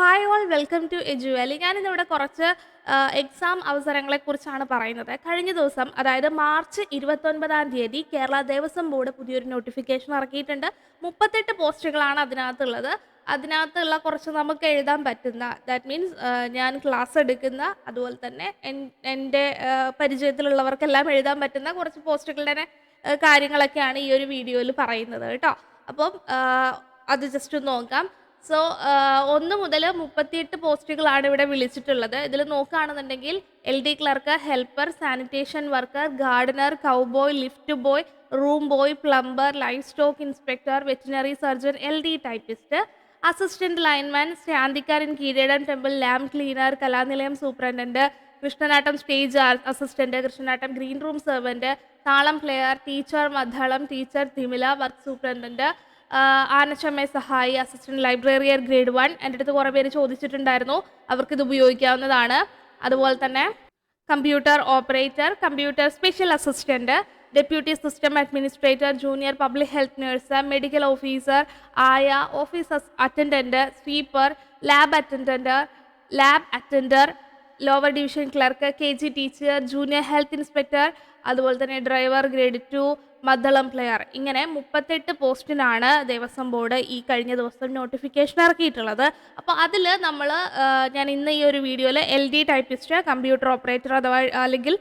Hi all welcome to എജുവലി ഞാനിന്നിവിടെ കുറച്ച് എക്സാം അവസരങ്ങളെക്കുറിച്ചാണ് പറയുന്നത്. കഴിഞ്ഞ ദിവസം അതായത് മാർച്ച് ഇരുപത്തൊൻപതാം തീയതി കേരള ദേവസ്വം ബോർഡ് പുതിയൊരു നോട്ടിഫിക്കേഷൻ ഇറക്കിയിട്ടുണ്ട്. മുപ്പത്തെട്ട് പോസ്റ്റുകളാണ് അതിനകത്തുള്ളത്. അതിനകത്തുള്ള കുറച്ച് നമുക്ക് എഴുതാൻ പറ്റുന്ന ദാറ്റ് മീൻസ് ഞാൻ ക്ലാസ് എടുക്കുന്ന അതുപോലെ തന്നെ എന്റെ പരിചയത്തിലുള്ളവർക്കെല്ലാം എഴുതാൻ പറ്റുന്ന കുറച്ച് പോസ്റ്റുകളുടെ കാര്യങ്ങളൊക്കെയാണ് ഈ ഒരു വീഡിയോയിൽ പറയുന്നത് കേട്ടോ. അപ്പം അത് ജസ്റ്റ് ഒന്ന് നോക്കാം. സോ ഒന്ന് മുതൽ മുപ്പത്തിയെട്ട് പോസ്റ്റുകളാണ് ഇവിടെ വിളിച്ചിട്ടുള്ളത്. ഇതിൽ നോക്കുകയാണെന്നുണ്ടെങ്കിൽ L D clerk helper sanitation worker gardener cowboy lift boy room boy plumber livestock inspector veterinary surgeon L D typist assistant lineman ശാന്തിക്കാരൻ Keezhadam temple lamp cleaner Kalanilayam superintendent Krishnanattam stage assistant Krishnanattam green room servant താളം player teacher മദ്ദളം teacher തിമില work superintendent ആനച്ചമ്മ സഹായി assistant ലൈബ്രറിയർ grade one എന്റെ അടുത്ത് കുറേ പേര് ചോദിച്ചിട്ടുണ്ടായിരുന്നു. അവർക്ക് ഇത് ഉപയോഗിക്കാവുന്നതാണ്. അതുപോലെ തന്നെ computer operator computer special assistant deputy system administrator junior public health nurse medical officer ആയ office attendant sweeper lab attendant lab attender lower division clerk K G teacher junior health inspector അതുപോലെ തന്നെ ഡ്രൈവർ ഗ്രേഡ് ടു മദ്ദളം player ഇങ്ങനെ മുപ്പത്തെട്ട് പോസ്റ്റിനാണ് Devaswom board ഈ കഴിഞ്ഞ ദിവസം notification ഇറക്കിയിട്ടുള്ളത്. അപ്പോൾ അതിൽ നമ്മൾ ഞാൻ ഇന്ന് ഈ ഒരു വീഡിയോയിൽ L D typist computer operator അഥവാ അല്ലെങ്കിൽ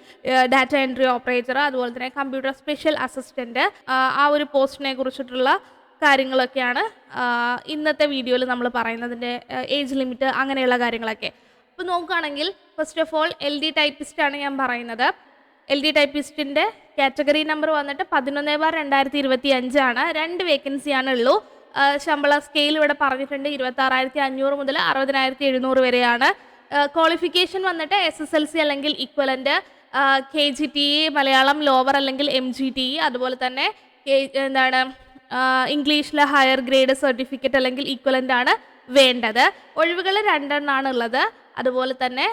ഡാറ്റ എൻട്രി ഓപ്പറേറ്റർ അതുപോലെ തന്നെ കമ്പ്യൂട്ടർ സ്പെഷ്യൽ അസിസ്റ്റന്റ് ആ ഒരു പോസ്റ്റിനെ കുറിച്ചിട്ടുള്ള കാര്യങ്ങളൊക്കെയാണ് ഇന്നത്തെ വീഡിയോയിൽ നമ്മൾ പറയുന്നതിന്റെ ഏജ് ലിമിറ്റ് അങ്ങനെയുള്ള കാര്യങ്ങളൊക്കെ. ഇപ്പോൾ നോക്കുകയാണെങ്കിൽ first of all L D typist ആണ് ഞാൻ പറയുന്നത്. എൽ ഡി ടൈപ്പിസ്റ്റിന്റെ കാറ്റഗറി നമ്പർ വന്നിട്ട് പതിനൊന്ന് ബാർ രണ്ടായിരത്തി ഇരുപത്തി അഞ്ചാണ് രണ്ട് വേക്കൻസിയാണ് ഉള്ളൂ. ശമ്പള സ്കെയിൽ ഇവിടെ പറഞ്ഞിട്ടുണ്ട് ഇരുപത്തി ആറായിരത്തി അഞ്ഞൂറ് മുതൽ അറുപതിനായിരത്തി എഴുന്നൂറ് വരെയാണ് ക്വാളിഫിക്കേഷൻ വന്നിട്ട് എസ് എസ് എൽ സി അല്ലെങ്കിൽ equivalent K G T E Malayalam lower അല്ലെങ്കിൽ എം ജി ടി ഇ അതുപോലെ തന്നെ എന്താണ് ഇംഗ്ലീഷിലെ ഹയർ ഗ്രേഡ് സർട്ടിഫിക്കറ്റ് അല്ലെങ്കിൽ ഇക്വലന്റ് ആണ് വേണ്ടത്. ഒഴിവുകൾ രണ്ടെണ്ണാണുള്ളത് ഉള്ളത്. അതുപോലെ തന്നെ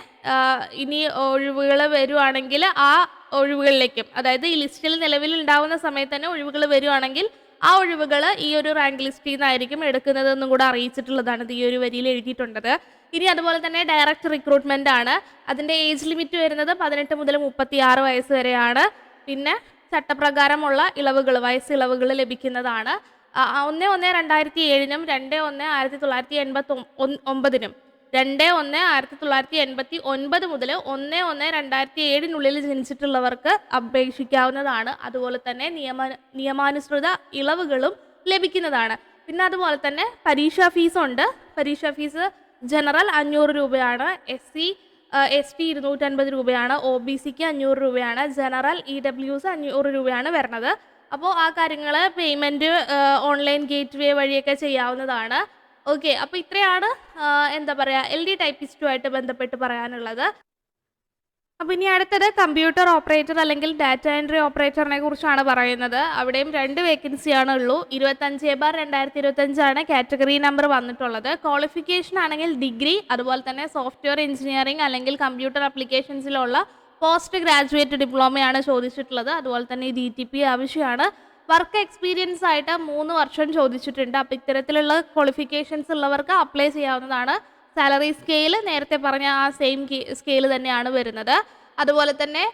ഇനി ഒഴിവുകൾ വരുവാണെങ്കിൽ ആ ഒഴിവുകളിലേക്കും അതായത് ഈ ലിസ്റ്റിൽ നിലവിൽ ഉണ്ടാവുന്ന സമയത്ത് തന്നെ ഒഴിവുകൾ വരുവാണെങ്കിൽ ആ ഒഴിവുകൾ ഈ ഒരു റാങ്ക് ലിസ്റ്റിൽ നിന്നായിരിക്കും എടുക്കുന്നതെന്നും കൂടെ അറിയിച്ചിട്ടുള്ളതാണ് ഈ ഒരു വരിയിൽ എഴുതിയിട്ടുള്ളത്. ഇനി അതുപോലെ തന്നെ ഡയറക്റ്റ് റിക്രൂട്ട്മെന്റ് ആണ്. അതിന്റെ ഏജ് ലിമിറ്റ് വരുന്നത് പതിനെട്ട് മുതൽ മുപ്പത്തി ആറ് വയസ്സ് വരെയാണ്. പിന്നെ ചട്ടപ്രകാരമുള്ള ഇളവുകൾ വയസ്സ് ഇളവുകൾ ലഭിക്കുന്നതാണ്. ഒന്ന് ഒന്ന് രണ്ടായിരത്തി ഏഴിനും രണ്ട് ഒന്ന് ആയിരത്തി തൊള്ളായിരത്തി എൺപത്തി ഒമ്പതിനും. രണ്ട് ഒന്ന് ആയിരത്തി തൊള്ളായിരത്തി എൺപത്തി ഒൻപത് മുതൽ ഒന്ന് ഒന്ന് രണ്ടായിരത്തി ഏഴിനുള്ളിൽ ജനിച്ചിട്ടുള്ളവർക്ക് അപേക്ഷിക്കാവുന്നതാണ്. അതുപോലെ തന്നെ നിയമ നിയമാനുസൃത ഇളവുകളും ലഭിക്കുന്നതാണ്. പിന്നെ അതുപോലെ തന്നെ പരീക്ഷാ ഫീസുണ്ട് പരീക്ഷാ ഫീസ് ജനറൽ അഞ്ഞൂറ് രൂപയാണ് എസ് സി എസ് ടി ഇരുന്നൂറ്റൻപത് രൂപയാണ് ഒ ബി സിക്ക് അഞ്ഞൂറ് രൂപയാണ് ജനറൽ ഇ ഡബ്ല്യൂസ് അഞ്ഞൂറ് രൂപയാണ് വരുന്നത്. അപ്പോൾ ആ കാര്യങ്ങൾ പേയ്മെന്റ് ഓൺലൈൻ ഗേറ്റ് വേ വഴിയൊക്കെ ചെയ്യാവുന്നതാണ്. ഓക്കെ അപ്പോൾ ഇത്രയാണ് എന്താ പറയുക എൽ ഡി ടൈപ്പിസ്റ്റുമായിട്ട് ബന്ധപ്പെട്ട് പറയാനുള്ളത്. അപ്പോൾ ഇനി അടുത്തത് കമ്പ്യൂട്ടർ ഓപ്പറേറ്റർ അല്ലെങ്കിൽ ഡാറ്റ എൻട്രി ഓപ്പറേറ്ററിനെ കുറിച്ചാണ് പറയുന്നത്. അവിടെയും രണ്ട് വേക്കൻസിയാണ് ഉള്ളൂ. ഇരുപത്തഞ്ച് ബാർ രണ്ടായിരത്തി ഇരുപത്തഞ്ചാണ് കാറ്റഗറി നമ്പർ വന്നിട്ടുള്ളത്. ക്വാളിഫിക്കേഷൻ ആണെങ്കിൽ ഡിഗ്രി അതുപോലെ തന്നെ സോഫ്റ്റ്വെയർ എഞ്ചിനീയറിംഗ് അല്ലെങ്കിൽ കമ്പ്യൂട്ടർ അപ്ലിക്കേഷൻസിലുള്ള പോസ്റ്റ് ഗ്രാജുവേറ്റ് ഡിപ്ലോമയാണ് ചോദിച്ചിട്ടുള്ളത്. അതുപോലെ തന്നെ ഡി ടി പി ആവശ്യമാണ്. വർക്ക് എക്സ്പീരിയൻസ് ആയിട്ട് മൂന്ന് വർഷം ചോദിച്ചിട്ടുണ്ട്. അപ്പോൾ ഇത്തരത്തിലുള്ള ക്വാളിഫിക്കേഷൻസ് ഉള്ളവർക്ക് അപ്ലൈ ചെയ്യാവുന്നതാണ്. സാലറി സ്കെയിൽ നേരത്തെ പറഞ്ഞ ആ സെയിം സ്കെയിൽ തന്നെയാണ് വരുന്നത്. അതുപോലെ തന്നെ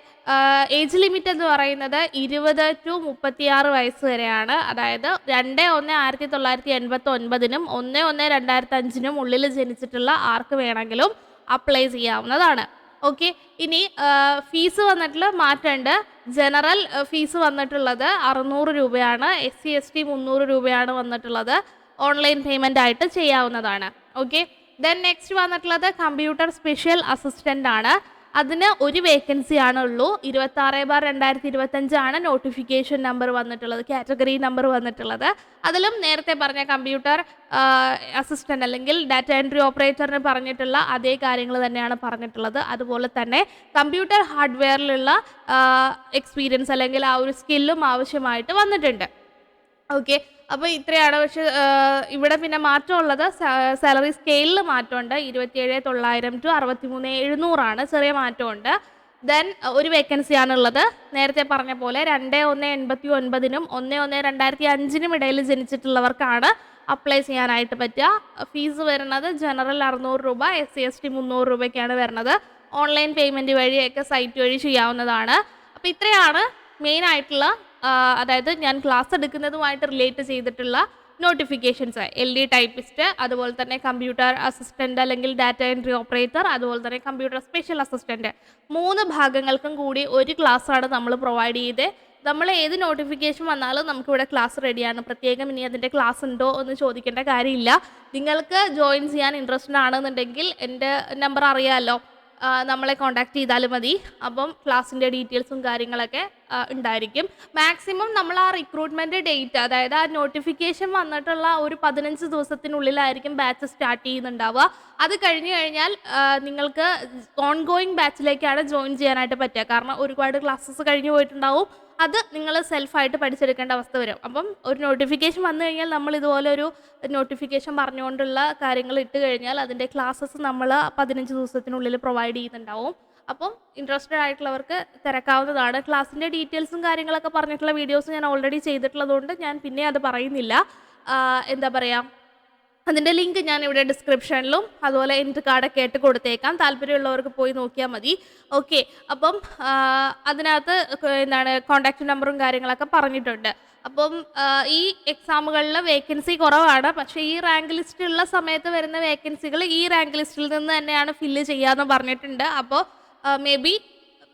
ഏജ് ലിമിറ്റ് എന്ന് പറയുന്നത് ഇരുപത് ടു മുപ്പത്തിയാറ് വയസ്സ് വരെയാണ്. അതായത് രണ്ട് ഒന്ന് ആയിരത്തി തൊള്ളായിരത്തി എൺപത്തി ഒൻപതിനും ഒന്ന് ഒന്ന് രണ്ടായിരത്തി അഞ്ചിനും ഉള്ളിൽ ജനിച്ചിട്ടുള്ള ആർക്ക് വേണമെങ്കിലും അപ്ലൈ ചെയ്യാവുന്നതാണ്. ഓക്കെ ഇനി ഫീസ് വന്നിട്ടുള്ള മാറ്റമുണ്ട്. ജനറൽ ഫീസ് വന്നിട്ടുള്ളത് അറുന്നൂറ് രൂപയാണ്. എസ് സി എസ് ടി മുന്നൂറ് രൂപയാണ് വന്നിട്ടുള്ളത്. ഓൺലൈൻ പേയ്മെന്റ് ആയിട്ട് ചെയ്യാവുന്നതാണ്. ഓക്കെ ദെൻ നെക്സ്റ്റ് വന്നിട്ടുള്ളത് കമ്പ്യൂട്ടർ സ്പെഷ്യൽ അസിസ്റ്റന്റ് ആണ്. അതിന് ഒരു വേക്കൻസി ആണ് ഉള്ളൂ ഇരുപത്തി ആറ് ബാർ രണ്ടായിരത്തി ഇരുപത്തഞ്ചാണ് നോട്ടിഫിക്കേഷൻ നമ്പർ വന്നിട്ടുള്ളത് കാറ്റഗറി നമ്പർ വന്നിട്ടുള്ളത്. അതിലും നേരത്തെ പറഞ്ഞ കമ്പ്യൂട്ടർ അസിസ്റ്റന്റ് അല്ലെങ്കിൽ ഡാറ്റ എൻട്രി ഓപ്പറേറ്ററിന് പറഞ്ഞിട്ടുള്ള അതേ കാര്യങ്ങൾ തന്നെയാണ് പറഞ്ഞിട്ടുള്ളത്. അതുപോലെ തന്നെ കമ്പ്യൂട്ടർ ഹാർഡ്വെയറിലുള്ള എക്സ്പീരിയൻസ് അല്ലെങ്കിൽ ആ ഒരു സ്കില്ലും ആവശ്യമായിട്ട് വന്നിട്ടുണ്ട്. ഓക്കെ അപ്പോൾ ഇത്രയാണ്. പക്ഷെ ഇവിടെ പിന്നെ മാറ്റം മാറ്റമുള്ളത് സാലറി സ്കെയിലിൽ മാറ്റമുണ്ട്. ഇരുപത്തിയേഴ് തൊള്ളായിരം ടു അറുപത്തി മൂന്ന് എഴുന്നൂറാണ്. ചെറിയ മാറ്റമുണ്ട്. ദെൻ ഒരു വേക്കൻസി ആണുള്ളത്. നേരത്തെ പറഞ്ഞ പോലെ രണ്ട് ഒന്ന് എൺപത്തി ഒൻപതിനും ഒന്ന് ഒന്ന് രണ്ടായിരത്തി അഞ്ചിനും ഇടയിൽ ജനിച്ചിട്ടുള്ളവർക്കാണ് അപ്ലൈ ചെയ്യാനായിട്ട് പറ്റുക. ഫീസ് വരുന്നത് ജനറൽ അറുന്നൂറ് രൂപ എസ് സി എസ് ടി മുന്നൂറ് രൂപയ്ക്കാണ് വരുന്നത്. ഓൺലൈൻ പേയ്മെന്റ് വഴിയൊക്കെ സൈറ്റ് വഴി ചെയ്യാവുന്നതാണ്. അപ്പോൾ ഇത്രയാണ് മെയിൻ ആയിട്ടുള്ള അതായത് ഞാൻ ക്ലാസ് എടുക്കുന്നതുമായിട്ട് റിലേറ്റ് ചെയ്തിട്ടുള്ള നോട്ടിഫിക്കേഷൻസ് എൽ ഡി ടൈപ്പിസ്റ്റ് അതുപോലെ തന്നെ കമ്പ്യൂട്ടർ അസിസ്റ്റന്റ് അല്ലെങ്കിൽ ഡാറ്റ എൻട്രി ഓപ്പറേറ്റർ അതുപോലെ തന്നെ കമ്പ്യൂട്ടർ സ്പെഷ്യൽ അസിസ്റ്റന്റ് മൂന്ന് ഭാഗങ്ങൾക്കും കൂടി ഒരു ക്ലാസ്സാണ് നമ്മൾ പ്രൊവൈഡ് ചെയ്ത്. നമ്മൾ ഏത് നോട്ടിഫിക്കേഷൻ വന്നാലും നമുക്കിവിടെ ക്ലാസ് റെഡിയാണ് പ്രത്യേകം ഇനി അതിന്റെ ക്ലാസ് ഉണ്ടോ എന്ന് ചോദിക്കേണ്ട കാര്യമില്ല. നിങ്ങൾക്ക് ജോയിൻ ചെയ്യാൻ ഇൻട്രസ്റ്റഡ് ആണെന്നുണ്ടെങ്കിൽ എന്റെ നമ്പർ അറിയാമല്ലോ നമ്മളെ കോൺടാക്റ്റ് ചെയ്താൽ മതി. അപ്പം ക്ലാസ്സിന്റെ ഡീറ്റെയിൽസും കാര്യങ്ങളൊക്കെ ഉണ്ടായിരിക്കും. മാക്സിമം നമ്മൾ ആ റിക്രൂട്ട്മെന്റ് ഡേറ്റ് അതായത് ആ നോട്ടിഫിക്കേഷൻ വന്നിട്ടുള്ള ഒരു പതിനഞ്ച് ദിവസത്തിനുള്ളിലായിരിക്കും ബാച്ച് സ്റ്റാർട്ട് ചെയ്യുന്നുണ്ടാവുക. അത് കഴിഞ്ഞു കഴിഞ്ഞാൽ നിങ്ങൾക്ക് ഓൺ ഗോയിങ് ബാച്ചിലേക്കാണ് ജോയിൻ ചെയ്യാനായിട്ട് പറ്റുക. കാരണം ഒരുപാട് ക്ലാസ്സസ് കഴിഞ്ഞു പോയിട്ടുണ്ടാവും. അത് നിങ്ങൾ സെൽഫായിട്ട് പഠിച്ചെടുക്കേണ്ട അവസ്ഥ വരും. അപ്പം ഒരു നോട്ടിഫിക്കേഷൻ വന്നു കഴിഞ്ഞാൽ നമ്മൾ ഇതുപോലെ ഒരു നോട്ടിഫിക്കേഷൻ പറഞ്ഞുകൊണ്ടുള്ള കാര്യങ്ങൾ ഇട്ട് കഴിഞ്ഞാൽ അതിന്റെ ക്ലാസ്സസ് നമ്മൾ പതിനഞ്ച് ദിവസത്തിനുള്ളിൽ പ്രൊവൈഡ് ചെയ്യുന്നുണ്ടാവും. അപ്പം ഇൻട്രസ്റ്റഡ് ആയിട്ടുള്ളവർക്ക് തിരക്കാവുന്നതാണ്. ക്ലാസ്സിന്റെ ഡീറ്റെയിൽസും കാര്യങ്ങളൊക്കെ പറഞ്ഞിട്ടുള്ള വീഡിയോസ് ഞാൻ ഓൾറെഡി ചെയ്തിട്ടുള്ളതുകൊണ്ട് ഞാൻ പിന്നെ അത് പറയുന്നില്ല. എന്താ പറയുക അതിന്റെ ലിങ്ക് ഞാൻ ഇവിടെ ഡിസ്ക്രിപ്ഷനിലും അതുപോലെ എന്റെ കാർഡൊക്കെ ആയിട്ട് കൊടുത്തേക്കാം. താല്പര്യമുള്ളവർക്ക് പോയി നോക്കിയാൽ മതി. ഓക്കെ അപ്പം അതിനകത്ത് എന്താണ് കോൺടാക്റ്റ് നമ്പറും കാര്യങ്ങളൊക്കെ പറഞ്ഞിട്ടുണ്ട്. അപ്പം ഈ എക്സാമുകളിൽ വേക്കൻസി കുറവാണ്. പക്ഷേ ഈ റാങ്ക് ലിസ്റ്റുള്ള സമയത്ത് വരുന്ന വേക്കൻസികൾ ഈ റാങ്ക് ലിസ്റ്റിൽ നിന്ന് തന്നെയാണ് ഫില്ല് ചെയ്യാമെന്ന് പറഞ്ഞിട്ടുണ്ട്. അപ്പോൾ മേ ബി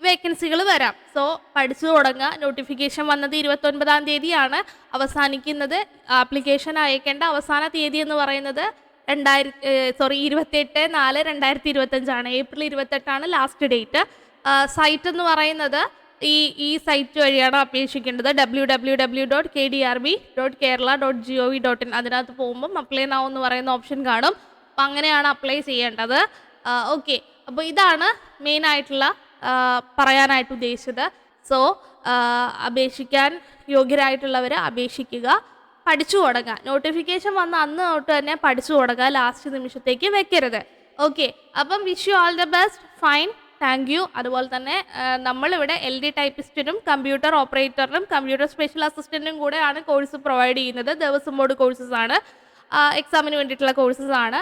വേക്കൻസികൾ വരാം. സോ പഠിച്ചു തുടങ്ങുക. നോട്ടിഫിക്കേഷൻ വന്നത് ഇരുപത്തൊൻപതാം തീയതിയാണ്. അവസാനിക്കുന്നത് ആപ്ലിക്കേഷൻ അയക്കേണ്ട അവസാന തീയതി എന്ന് പറയുന്നത് രണ്ടായിരത്തി സോറി ഇരുപത്തെട്ട് നാല് രണ്ടായിരത്തി ഇരുപത്തഞ്ചാണ് ഏപ്രിൽ ഇരുപത്തെട്ടാണ് ലാസ്റ്റ് ഡേറ്റ് സൈറ്റ് എന്ന് പറയുന്നത് ഈ ഈ സൈറ്റ് വഴിയാണ് അപേക്ഷിക്കേണ്ടത്. W W W dot K D R B dot Kerala dot G O V dot in അതിനകത്ത് പോകുമ്പം അപ്ലൈ നാവ് എന്ന് പറയുന്ന ഓപ്ഷൻ കാണും. അപ്പം അങ്ങനെയാണ് അപ്ലൈ ചെയ്യേണ്ടത്. ഓക്കെ അപ്പോൾ ഇതാണ് മെയിൻ ആയിട്ടുള്ള പറയാനായിട്ട് ഉദ്ദേശിച്ചത്. സോ അപേക്ഷിക്കാൻ യോഗ്യരായിട്ടുള്ളവർ അപേക്ഷിക്കുക. പഠിച്ചു തുടങ്ങുക നോട്ടിഫിക്കേഷൻ വന്ന അന്ന് തൊട്ട് തന്നെ പഠിച്ചു തുടങ്ങുക. ലാസ്റ്റ് നിമിഷത്തേക്ക് വെക്കരുത്. ഓക്കെ അപ്പം wish you all the best fine thank you അതുപോലെ തന്നെ നമ്മളിവിടെ എൽ ഡി ടൈപ്പിസ്റ്റിനും കമ്പ്യൂട്ടർ ഓപ്പറേറ്ററിനും കമ്പ്യൂട്ടർ സ്പെഷ്യൽ അസിസ്റ്റന്റിനും കൂടെയാണ് കോഴ്സ് പ്രൊവൈഡ് ചെയ്യുന്നത്. ദേവസ്വം ബോർഡ് കോഴ്സസ് ആണ്. എക്സാമിന് വേണ്ടിയിട്ടുള്ള കോഴ്സസ് ആണ്.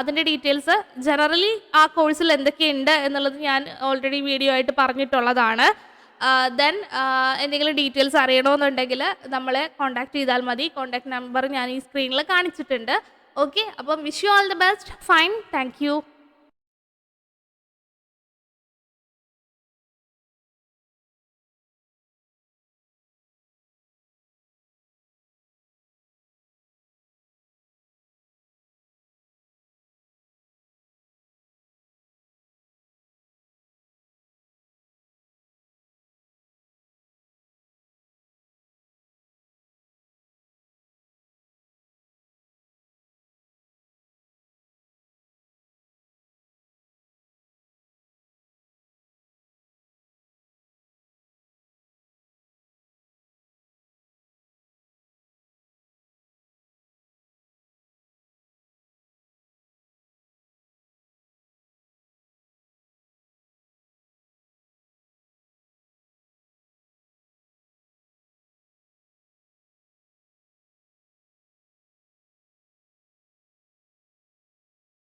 അതിന്റെ ഡീറ്റെയിൽസ് ജനറലി ആ കോഴ്സിൽ എന്തൊക്കെയുണ്ട് എന്നുള്ളത് ഞാൻ ഓൾറെഡി വീഡിയോ ആയിട്ട് പറഞ്ഞിട്ടുള്ളതാണ്. ദെൻ എന്തെങ്കിലും ഡീറ്റെയിൽസ് അറിയണമെന്നുണ്ടെങ്കിൽ നമ്മളെ കോൺടാക്ട് ചെയ്താൽ മതി. കോൺടാക്ട് നമ്പർ ഞാൻ ഈ സ്ക്രീനിൽ കാണിച്ചിട്ടുണ്ട്. ഓക്കെ അപ്പം wish you all the best fine thank